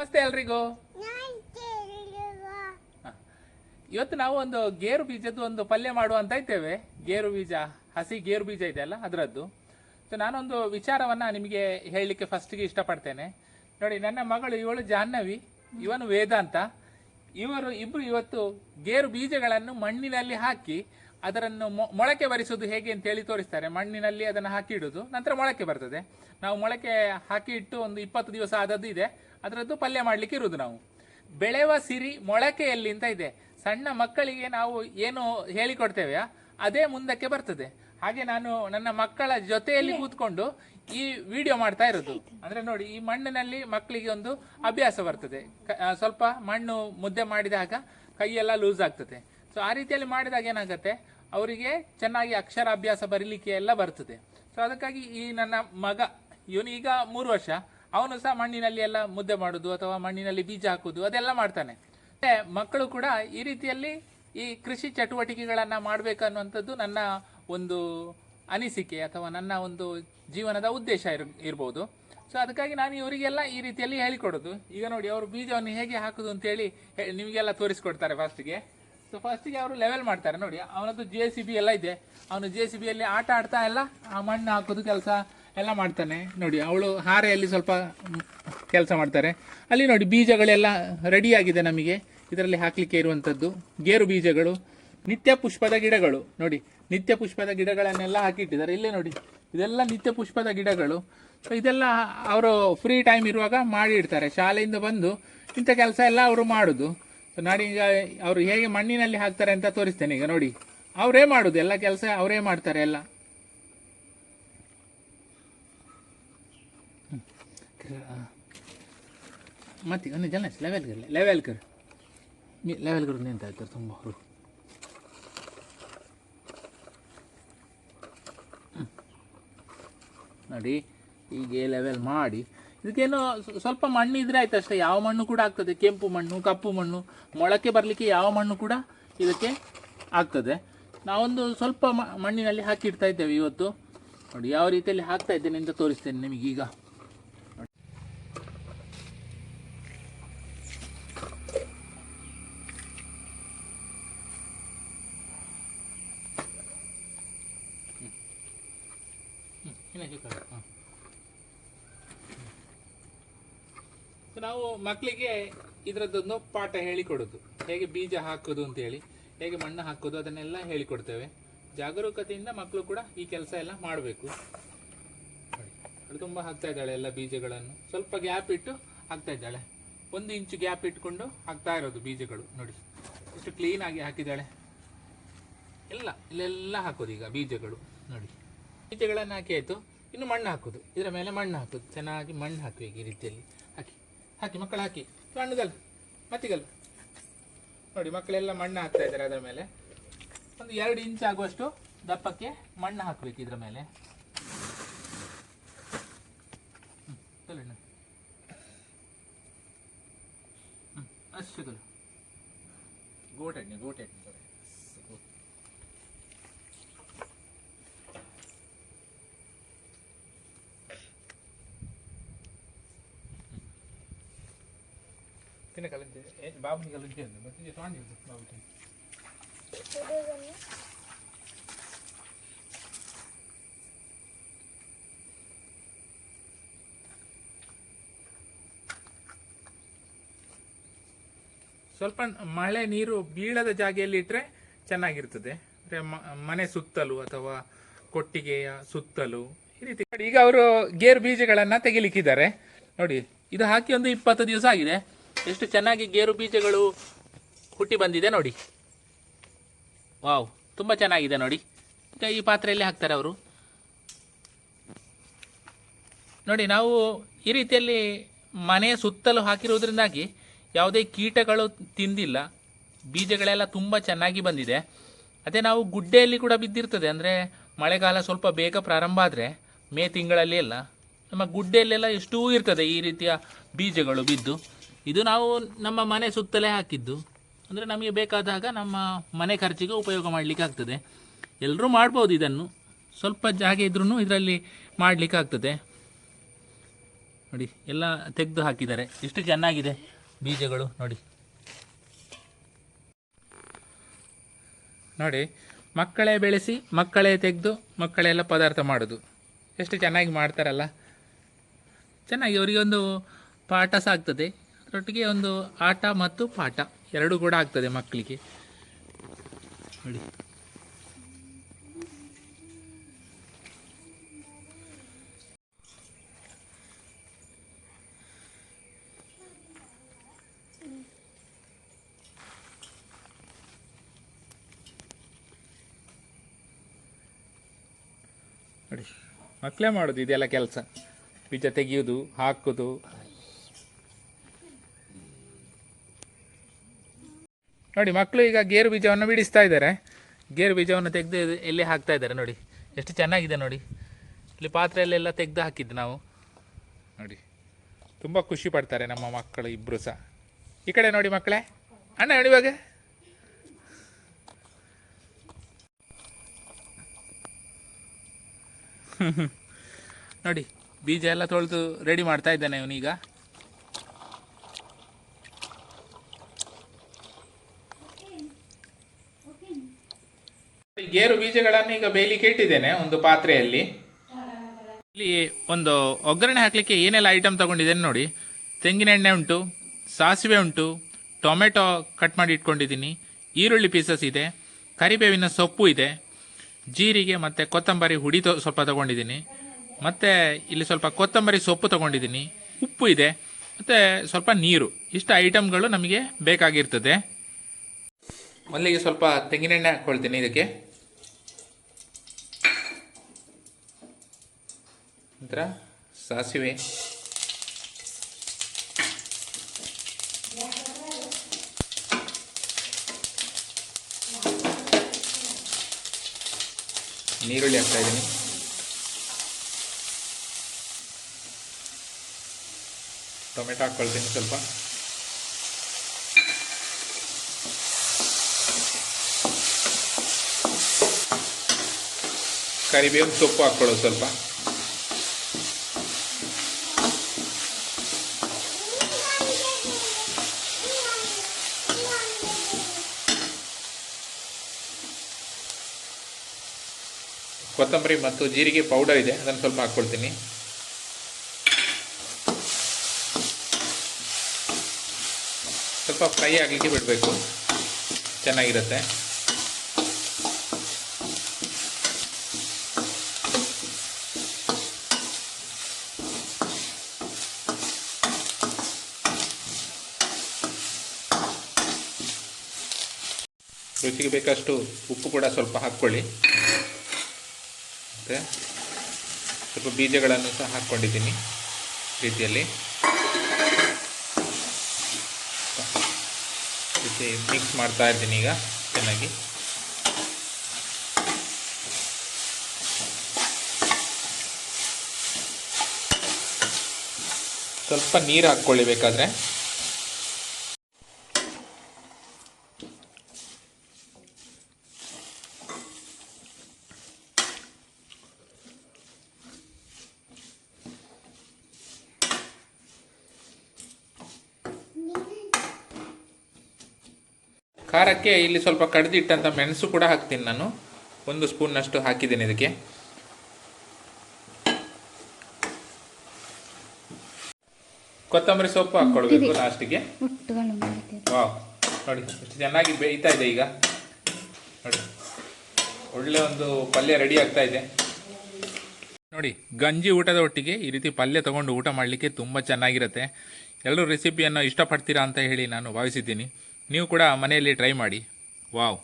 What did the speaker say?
ನಮಸ್ತೆ ಎಲ್ರಿಗೂ. ಇವತ್ತು ನಾವು ಒಂದು ಗೇರು ಬೀಜದ್ದು ಒಂದು ಪಲ್ಯ ಮಾಡುವ ಅಂತ ಇದ್ದೇವೆ. ಗೇರು ಬೀಜ, ಹಸಿ ಗೇರು ಬೀಜ ಇದೆ ಅಲ್ಲ ಅದರದ್ದು. ಸೊ ನಾನೊಂದು ವಿಚಾರವನ್ನ ನಿಮಗೆ ಹೇಳಲಿಕ್ಕೆ ಫಸ್ಟ್ಗೆ ಇಷ್ಟಪಡ್ತೇನೆ. ನೋಡಿ, ನನ್ನ ಮಗಳು ಇವಳು ಜಾಹ್ನವಿ, ಇವನು ವೇದಾಂತ ಇವರು, ಇಬ್ರು ಇವತ್ತು ಗೇರು ಬೀಜಗಳನ್ನು ಮಣ್ಣಿನಲ್ಲಿ ಹಾಕಿ ಅದರನ್ನು ಮೊಳಕೆ ಬರಿಸುವುದು ಹೇಗೆ ಅಂತ ಹೇಳಿ ತೋರಿಸ್ತಾರೆ. ಮಣ್ಣಿನಲ್ಲಿ ಅದನ್ನು ಹಾಕಿ ಇಡೋದು, ನಂತರ ಮೊಳಕೆ ಬರ್ತದೆ. ನಾವು ಮೊಳಕೆ ಹಾಕಿ ಇಟ್ಟು ಒಂದು ಇಪ್ಪತ್ತು ದಿವಸ ಆದದ್ದು ಇದೆ. ಅದರದ್ದು ಪಲ್ಯ ಮಾಡಲಿಕ್ಕೆ ಇರುವುದು ನಾವು. ಬೆಳೆವ ಸಿರಿ ಮೊಳಕೆಯಲ್ಲಿ ಅಂತ ಇದೆ? ಸಣ್ಣ ಮಕ್ಕಳಿಗೆ ನಾವು ಏನು ಹೇಳಿಕೊಡ್ತೇವೆ? ಅದೇ ಮುಂದಕ್ಕೆ ಬರ್ತದೆ. ಹಾಗೆ ನಾನು ನನ್ನ ಮಕ್ಕಳ ಜೊತೆಯಲ್ಲಿ ಕೂತ್ಕೊಂಡು ಈ ವಿಡಿಯೋ ಮಾಡ್ತಾ ಇರೋದು ಅಂದ್ರೆ ನೋಡಿ ಈ ಮಣ್ಣಿನಲ್ಲಿ ಮಕ್ಕಳಿಗೆ ಒಂದು ಅಭ್ಯಾಸ ಬರ್ತದೆ. ಸ್ವಲ್ಪ ಮಣ್ಣು ಮುದ್ದೆ ಮಾಡಿದಾಗ ಕೈಯೆಲ್ಲ ಲೂಸ್ ಆಗ್ತದೆ. ಸೊ ಆ ರೀತಿಯಲ್ಲಿ ಮಾಡಿದಾಗ ಏನಾಗುತ್ತೆ? ಅವರಿಗೆ ಚೆನ್ನಾಗಿ ಅಕ್ಷರ ಅಭ್ಯಾಸ ಬರೀಲಿಕ್ಕೆ ಎಲ್ಲ ಬರ್ತದೆ. ಸೊ ಅದಕ್ಕಾಗಿ ಈ ನನ್ನ ಮಗ ಇವನು ಈಗ ಮೂರು ವರ್ಷ. ಅವನು ಸಹ ಮಣ್ಣಿನಲ್ಲಿ ಎಲ್ಲ ಮುದ್ದೆ ಮಾಡುದು ಅಥವಾ ಮಣ್ಣಿನಲ್ಲಿ ಬೀಜ ಹಾಕುದು, ಅದೆಲ್ಲ ಮಾಡ್ತಾನೆ. ಮಕ್ಕಳು ಕೂಡ ಈ ರೀತಿಯಲ್ಲಿ ಈ ಕೃಷಿ ಚಟುವಟಿಕೆಗಳನ್ನ ಮಾಡಬೇಕನ್ನುವಂಥದ್ದು ನನ್ನ ಒಂದು ಅನಿಸಿಕೆ ಅಥವಾ ನನ್ನ ಒಂದು ಜೀವನದ ಉದ್ದೇಶ ಇರ್, ಇರ್ಬೋದು. ಸೊ ಅದಕ್ಕಾಗಿ ನಾನು ಇವರಿಗೆಲ್ಲ ಈ ರೀತಿಯಲ್ಲಿ ಹೇಳಿಕೊಡೋದು. ಈಗ ನೋಡಿ, ಅವರು ಬೀಜವನ್ನು ಹೇಗೆ ಹಾಕುದು ಅಂತೇಳಿ ಹೇಳಿ ನಿಮಗೆಲ್ಲ ತೋರಿಸ್ಕೊಡ್ತಾರೆ ಫಸ್ಟ್ಗೆ ಸೊ ಫಸ್ಟಿಗೆ ಅವರು ಲೆವೆಲ್ ಮಾಡ್ತಾರೆ. ನೋಡಿ, ಅವನದ್ದು ಜೆ ಸಿ ಬಿ ಎಲ್ಲ ಇದೆ. ಅವನು ಜೆ ಸಿ ಬಿಯಲ್ಲಿ ಆಟ ಆಡ್ತಾ ಎಲ್ಲ ಆ ಮಣ್ಣು ಹಾಕೋದು ಕೆಲಸ. ಎಲ್ಲ ಮಾಡ್ತಾನೆ. ನೋಡಿ, ಅವಳು ಹಾರೆಯಲ್ಲಿ ಸ್ವಲ್ಪ ಕೆಲಸ ಮಾಡ್ತಾರೆ. ಅಲ್ಲಿ ನೋಡಿ, ಬೀಜಗಳೆಲ್ಲ ರೆಡಿ ಆಗಿದೆ ನಮಗೆ. ಇದರಲ್ಲಿ ಹಾಕಲಿಕ್ಕೆ ಇರುವಂಥದ್ದು ಗೇರು ಬೀಜಗಳು, ನಿತ್ಯ ಪುಷ್ಪದ ಗಿಡಗಳು. ನೋಡಿ, ನಿತ್ಯ ಪುಷ್ಪದ ಗಿಡಗಳನ್ನೆಲ್ಲ ಹಾಕಿಟ್ಟಿದ್ದಾರೆ. ಇಲ್ಲೇ ನೋಡಿ, ಇದೆಲ್ಲ ನಿತ್ಯ ಪುಷ್ಪದ ಗಿಡಗಳು. ಸೊ ಇದೆಲ್ಲ ಅವರು ಫ್ರೀ ಟೈಮ್ ಇರುವಾಗ ಮಾಡಿ ಇಡ್ತಾರೆ ಶಾಲೆಯಿಂದ ಬಂದು ಇಂಥ ಕೆಲಸ ಎಲ್ಲ ಅವರು ಮಾಡೋದು. ಸೊ ನಾಡಿ ಈಗ ಅವರು ಹೇಗೆ ಮಣ್ಣಿನಲ್ಲಿ ಹಾಕ್ತಾರೆ ಅಂತ ತೋರಿಸ್ತೇನೆ. ಈಗ ನೋಡಿ, ಅವರೇ ಮಾಡೋದು. ಎಲ್ಲ ಕೆಲಸ ಅವರೇ ಮಾಡ್ತಾರೆ ಎಲ್ಲ. ಮತ್ತೆ ಒಂದು ಜನ ಲೆವೆಲ್ ಕರ್ ಲೆವೆಲ್ ಕರ್ ಲೆವೆಲ್ ಕರ್ ನಿಂತ ಇರ್ತಾರೆ ತುಂಬ ಅವರು. ನೋಡಿ, ಹೀಗೆ ಲೆವೆಲ್ ಮಾಡಿ. ಇದಕ್ಕೇನೋ ಸ್ವ- ಸ್ವಲ್ಪ ಮಣ್ಣು ಇದ್ರೆ ಆಯ್ತು ಅಷ್ಟೇ. ಯಾವ ಮಣ್ಣು ಕೂಡ ಆಗ್ತದೆ. ಕೆಂಪು ಮಣ್ಣು, ಕಪ್ಪು ಮಣ್ಣು, ಮೊಳಕೆ ಬರಲಿಕ್ಕೆ ಯಾವ ಮಣ್ಣು ಕೂಡ ಇದಕ್ಕೆ ಆಗ್ತದೆ. ನಾವೊಂದು ಸ್ವಲ್ಪ ಮಣ್ಣಿನಲ್ಲಿ ಹಾಕಿಡ್ತಾ ಇದ್ದೇವೆ ಇವತ್ತು. ನೋಡಿ, ಯಾವ ರೀತಿಯಲ್ಲಿ ಹಾಕ್ತಾ ಇದ್ದೇನೆ ಅಂತ ತೋರಿಸ್ತೇನೆ ನಿಮಗೀಗ ಹ್ಮ್, ಇನ್ನ ಚಿಕ್ಕದು, ಹ. ಸೊ ನಾವು ಮಕ್ಕಳಿಗೆ ಇದರದ್ದೊಂದು ಪಾಠ ಹೇಳಿಕೊಡೋದು. ಹೇಗೆ ಬೀಜ ಹಾಕೋದು ಅಂತ ಹೇಳಿ, ಹೇಗೆ ಮಣ್ಣು ಹಾಕೋದು ಅದನ್ನೆಲ್ಲ ಹೇಳಿಕೊಡ್ತೇವೆ. ಜಾಗರೂಕತೆಯಿಂದ ಮಕ್ಕಳು ಕೂಡ ಈ ಕೆಲಸ ಎಲ್ಲ ಮಾಡಬೇಕು. ತುಂಬ ಹಾಕ್ತಾ ಇದ್ದಾಳೆ ಎಲ್ಲ ಬೀಜಗಳನ್ನು. ಸ್ವಲ್ಪ ಗ್ಯಾಪ್ ಇಟ್ಟು ಹಾಕ್ತಾ ಇದ್ದಾಳೆ. ಒಂದು ಇಂಚು ಗ್ಯಾಪ್ ಇಟ್ಕೊಂಡು ಹಾಕ್ತಾ ಇರೋದು ಬೀಜಗಳು. ನೋಡಿ, ಎಷ್ಟು ಕ್ಲೀನ್ ಆಗಿ ಹಾಕಿದ್ದಾಳೆ. ಎಲ್ಲ, ಇಲ್ಲೆಲ್ಲ ಹಾಕೋದು ಈಗ ಬೀಜಗಳು. ನೋಡಿ, ಬೀಜಗಳನ್ನು ಹಾಕಿ ಆಯಿತು. ಇನ್ನು ಮಣ್ಣು ಹಾಕೋದು. ಇದರ ಮೇಲೆ ಮಣ್ಣು ಹಾಕೋದು. ಚೆನ್ನಾಗಿ ಮಣ್ಣು ಹಾಕಬೇಕು ಈ ರೀತಿಯಲ್ಲಿ? ಹಾಕಿ. ಹಾಕಿ ಮಕ್ಕಳು ಹಾಕಿ. ಮಣ್ಣುಗಲ್ಲ ಮತ್ತಿಗಲ್ಲ ನೋಡಿ ಮಕ್ಕಳೆಲ್ಲ ಮಣ್ಣು ಹಾಕ್ತಾ ಇದ್ದಾರೆ ಅದರ ಮೇಲೆ. ಒಂದು ಎರಡು ಇಂಚ್ ಆಗುವಷ್ಟು ದಪ್ಪಕ್ಕೆ ಮಣ್ಣು ಹಾಕಬೇಕು ಇದರ ಮೇಲೆ. ಹ್ಮ್, ಅಷ್ಟು ಗೋಟೆಣ್ಣೆ ಗೋಟೆಡ್ನೆ ಗೋಟೆಡ್ನೆ ತಗೊಳ್ಳಿ. తినే కలించే బాబుని కలించేది బట్టి చూడండి బాబుకి ಸ್ವಲ್ಪ ಮಳೆ ನೀರು ಬೀಳದ ಜಾಗೆಯಲ್ಲಿ ಇಟ್ಟರೆ ಚೆನ್ನಾಗಿರ್ತದೆ ಅಂದ್ರೆ ಮ- ಮನೆ ಸುತ್ತಲೂ ಅಥವಾ ಕೊಟ್ಟಿಗೆಯ ಸುತ್ತಲೂ ಈ ರೀತಿ ನೋಡಿ, ಈಗ ಅವರು ಗೇರು ಬೀಜಗಳನ್ನ ತೆಗಿಲಿಕ್ಕಿದ್ದಾರೆ ನೋಡಿ ಇದು ಹಾಕಿ ಒಂದು ಇಪ್ಪತ್ತು ದಿವಸ ಆಗಿದೆ ಎಷ್ಟು ಚೆನ್ನಾಗಿ ಗೇರು ಬೀಜಗಳು ಹುಟ್ಟಿ ಬಂದಿದೆ ನೋಡಿ. ವಾವ್, ತುಂಬ ಚೆನ್ನಾಗಿದೆ ನೋಡಿ. ಈಗ ಈ ಪಾತ್ರೆಯಲ್ಲಿ ಹಾಕ್ತಾರೆ ಅವರು. ನೋಡಿ, ನಾವು ಈ ರೀತಿಯಲ್ಲಿ ಮನೆಯ ಸುತ್ತಲೂ ಹಾಕಿರುವುದರಿಂದಾಗಿ ಯಾವುದೇ ಕೀಟಗಳು ತಿಂದಿಲ್ಲ. ಬೀಜಗಳೆಲ್ಲ ತುಂಬ ಚೆನ್ನಾಗಿ ಬಂದಿದೆ. ಅದೇ ನಾವು ಗುಡ್ಡೆಯಲ್ಲಿ ಕೂಡ ಬಿದ್ದಿರ್ತದೆ. ಅಂದರೆ ಮಳೆಗಾಲ ಸ್ವಲ್ಪ ಬೇಗ ಪ್ರಾರಂಭ ಆದರೆ ಮೇ ತಿಂಗಳಲ್ಲಿ ಎಲ್ಲ ನಮ್ಮ ಗುಡ್ಡೆಯಲ್ಲೆಲ್ಲ ಎಷ್ಟೂ ಇರ್ತದೆ ಈ ರೀತಿಯ ಬೀಜಗಳು ಬಿದ್ದು. ಇದು ನಾವು ನಮ್ಮ ಮನೆ ಸುತ್ತಲೇ ಹಾಕಿದ್ದು. ಅಂದರೆ ನಮಗೆ ಬೇಕಾದಾಗ ನಮ್ಮ ಮನೆ ಖರ್ಚಿಗೆ ಉಪಯೋಗ ಮಾಡಲಿಕ್ಕೆ ಆಗ್ತದೆ. ಎಲ್ಲರೂ ಮಾಡ್ಬೋದು ಇದನ್ನು. ಸ್ವಲ್ಪ ಜಾಗ ಇದ್ರೂ ಇದರಲ್ಲಿ ಮಾಡಲಿಕ್ಕೆ ಆಗ್ತದೆ. ನೋಡಿ, ಎಲ್ಲ ತೆಗೆದು ಹಾಕಿದ್ದಾರೆ. ಎಷ್ಟು ಚೆನ್ನಾಗಿದೆ ಬೀಜಗಳು, ನೋಡಿ. ನೋಡಿ, ಮಕ್ಕಳೇ ಬೆಳೆಸಿ, ಮಕ್ಕಳೇ ತೆಗೆದು, ಮಕ್ಕಳೆಲ್ಲ ಪದಾರ್ಥ ಮಾಡೋದು. ಎಷ್ಟು ಚೆನ್ನಾಗಿ ಮಾಡ್ತಾರಲ್ಲ. ಚೆನ್ನಾಗಿ ಅವರಿಗೆ ಒಂದು ಪಾಠ ಸಹ ಆಗ್ತದೆ ಅದರೊಟ್ಟಿಗೆ ಒಂದು ಆಟ ಮತ್ತು ಪಾಠ. ಎರಡು ಕೂಡ ಆಗ್ತದೆ ಮಕ್ಕಳಿಗೆ. ನೋಡಿ. ನೋಡಿ. ಮಕ್ಕಳೇ ಮಾಡೋದು ಇದೆಲ್ಲ ಕೆಲಸ. ಬೀಜ ತೆಗೆಯೋದು, ಹಾಕೋದು. ನೋಡಿ, ಮಕ್ಕಳು ಈಗ ಗೇರು ಬೀಜವನ್ನು ಬಿಡಿಸ್ತಾ ಇದ್ದಾರೆ. ಗೇರು ಬೀಜವನ್ನು ತೆಗೆದು ಎಲ್ಲಿ ಹಾಕ್ತಾ ಇದ್ದಾರೆ ನೋಡಿ. ಎಷ್ಟು ಚೆನ್ನಾಗಿದೆ ನೋಡಿ. ಇಲ್ಲಿ ಪಾತ್ರೆಯಲ್ಲೆಲ್ಲ ತೆಗೆದು ಹಾಕಿದ್ದು ನಾವು. ನೋಡಿ, ತುಂಬ ಖುಷಿ ಪಡ್ತಾರೆ ನಮ್ಮ ಮಕ್ಕಳು ಇಬ್ಬರು ಸಹ. ಈ ಕಡೆ ನೋಡಿ ಮಕ್ಕಳೇ. ಅಣ್ಣ, ನೋಡಿ ಇವಾಗ. ನೋಡಿ, ಬೀಜ ಎಲ್ಲ ತೊಳೆದು ರೆಡಿ ಮಾಡ್ತಾ ಇದ್ದಾನೆ ಇವನೀಗ. ಗೇರು ಬೀಜಗಳನ್ನು ಈಗ ಬೇಯಲಿಕ್ಕೆ ಇಟ್ಟಿದ್ದೇನೆ ಒಂದು ಪಾತ್ರೆಯಲ್ಲಿ. ಇಲ್ಲಿ ಒಂದು ಒಗ್ಗರಣೆ ಹಾಕಲಿಕ್ಕೆ ಏನೆಲ್ಲ ಐಟಮ್ ತಗೊಂಡಿದ್ದೇನೆ ನೋಡಿ. ತೆಂಗಿನ ಎಣ್ಣೆ ಉಂಟು, ಸಾಸಿವೆ ಉಂಟು, ಟೊಮೆಟೊ ಕಟ್ ಮಾಡಿ ಇಟ್ಕೊಂಡಿದ್ದೀನಿ, ಈರುಳ್ಳಿ ಪೀಸಸ್ ಇದೆ, ಕರಿಬೇವಿನ ಸೊಪ್ಪು ಇದೆ, ಜೀರಿಗೆ ಮತ್ತು ಕೊತ್ತಂಬರಿ ಹುಡಿ ಸ್ವಲ್ಪ ತಗೊಂಡಿದ್ದೀನಿ. ಮತ್ತು ಇಲ್ಲಿ ಸ್ವಲ್ಪ ಕೊತ್ತಂಬರಿ ಸೊಪ್ಪು ತಗೊಂಡಿದ್ದೀನಿ, ಉಪ್ಪು ಇದೆ, ಮತ್ತು ಸ್ವಲ್ಪ ನೀರು. ಇಷ್ಟು ಐಟಮ್ಗಳು ನಮಗೆ ಬೇಕಾಗಿರ್ತದೆ. ಮೊದಲಿಗೆ ಸ್ವಲ್ಪ ತೆಂಗಿನೆಣ್ಣೆ ಹಾಕ್ಕೊಳ್ತೀನಿ ಇದಕ್ಕೆ. ನಂತರ ಸಾಸಿವೆ ನೀರುಳ್ಳಿ ಹಾಕ್ತಾ ಇದ್ದೀನಿ ಟೊಮೆಟೊ ಹಾಕ್ಕೊಳ್ತೀನಿ ಸ್ವಲ್ಪ ಕರಿಬೇವು ಸೊಪ್ಪು ಹಾಕ್ಕೊಳ್ಳೋದು ಸ್ವಲ್ಪ ಕೊತ್ತಂಬರಿ ಮತ್ತು ಜೀರಿಗೆ ಪೌಡರ್ ಇದೆ. ಅದನ್ನು ಸ್ವಲ್ಪ ಹಾಕ್ಕೊಳ್ತೀನಿ. ಸ್ವಲ್ಪ ಫ್ರೈ ಆಗಲಿಕ್ಕೆ ಬಿಡಬೇಕು. ಚೆನ್ನಾಗಿರುತ್ತೆ. ರುಚಿಗೆ ಬೇಕಷ್ಟು ಉಪ್ಪು ಕೂಡ ಸ್ವಲ್ಪ ಹಾಕ್ಕೊಳ್ಳಿ. ಮತ್ತು ಸ್ವಲ್ಪ ಬೀಜಗಳನ್ನು ಸಹ ಹಾಕ್ಕೊಂಡಿದ್ದೀನಿ ರೀತಿಯಲ್ಲಿ. ರೀತಿ ಮಿಕ್ಸ್ ಮಾಡ್ತಾ ಇದ್ದೀನಿ ಈಗ, ಚೆನ್ನಾಗಿ. ಸ್ವಲ್ಪ ನೀರು ಹಾಕ್ಕೊಳ್ಳಿ ಬೇಕಾದರೆ. ಖಾರಕ್ಕೆ ಇಲ್ಲಿ ಸ್ವಲ್ಪ ಕಡ್ದಿಟ್ಟಂಥ ಮೆಣಸು ಕೂಡ ಹಾಕ್ತೀನಿ ನಾನು. ಒಂದು ಸ್ಪೂನ್ನಷ್ಟು ಹಾಕಿದ್ದೀನಿ ಇದಕ್ಕೆ. ಕೊತ್ತಂಬರಿ ಸೊಪ್ಪು ಹಾಕ್ಕೊಳ್ಬೇಕು ಲಾಸ್ಟಿಗೆ ವಾವ್. ನೋಡಿ ಎಷ್ಟು ಚೆನ್ನಾಗಿ ಬೇಯ್ತಾ ಇದೆ ಈಗ. ನೋಡಿ ಒಳ್ಳೆ ಒಂದು ಪಲ್ಯ ರೆಡಿ ಆಗ್ತಾ ಇದೆ. ನೋಡಿ ಗಂಜಿ ಊಟದ ಒಟ್ಟಿಗೆ ಈ ರೀತಿ ಪಲ್ಯ ತಗೊಂಡು ಊಟ ಮಾಡಲಿಕ್ಕೆ ತುಂಬ ಚೆನ್ನಾಗಿರುತ್ತೆ. ಎಲ್ಲರೂ ರೆಸಿಪಿಯನ್ನು ಇಷ್ಟಪಡ್ತೀರಾ ಅಂತ ಹೇಳಿ ನಾನು ಭಾವಿಸಿದ್ದೀನಿ. ನೀವು ಕೂಡ ಮನೆಯಲ್ಲಿ ಟ್ರೈ ಮಾಡಿ. ವಾವ್